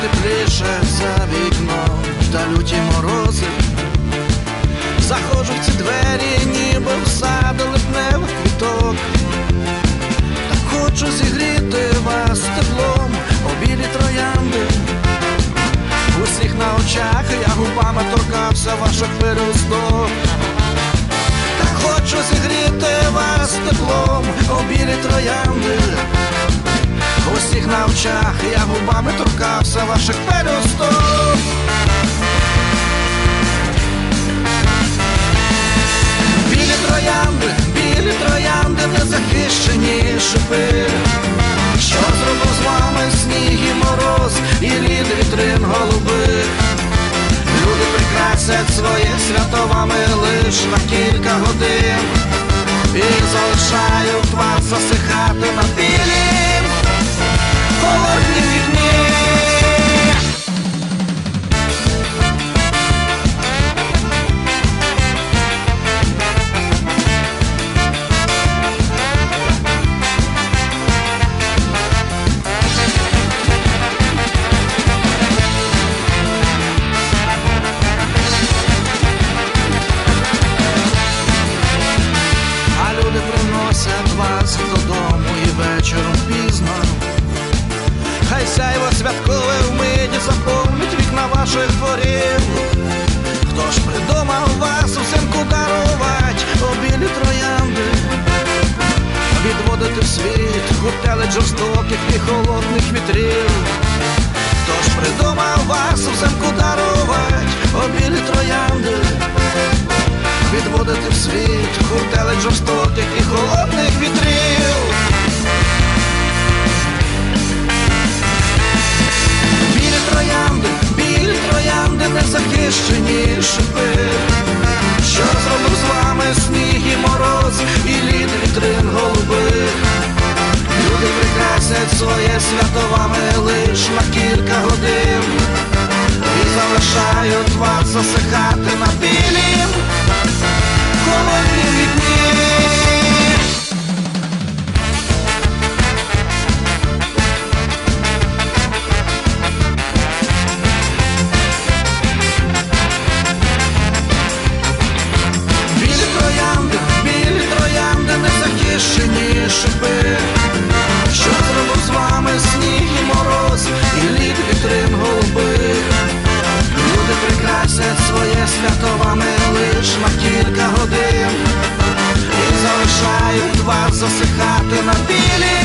тепліше за вікном та люті морози. Заходжу в ці двері, ніби в саду липневих квіток. Та хочу зігріти вас теплом, у білі троянди. Усіх на очах я губами торкався ваших виросток. Та хочу зігріти. Очах, я губами торкався ваших пелюсток. Білі троянди, білі троянди, незахищені шипи. Що зробив з вами сніг і мороз, і лід вітрин голубих? Люди прикрасять своє свято вами лиш на кілька годин І залишають вас засихати на білім святкове вмиті заповнить вікна ваших дворів. Хто ж придумав вас взимку дарувати обілі троянди? Відводити в світ гуртелить жорстоких і холодних вітрів. Хто ж придумав вас взимку дарувати обілі троянди? відводити в світ гуртелик жорстоких прикрасять своє свято вами лиш на кілька годин і залишають вас засихати на білім холодні вікні. Білі троянди, білі троянди, незахищені шипи. Що засихати на білі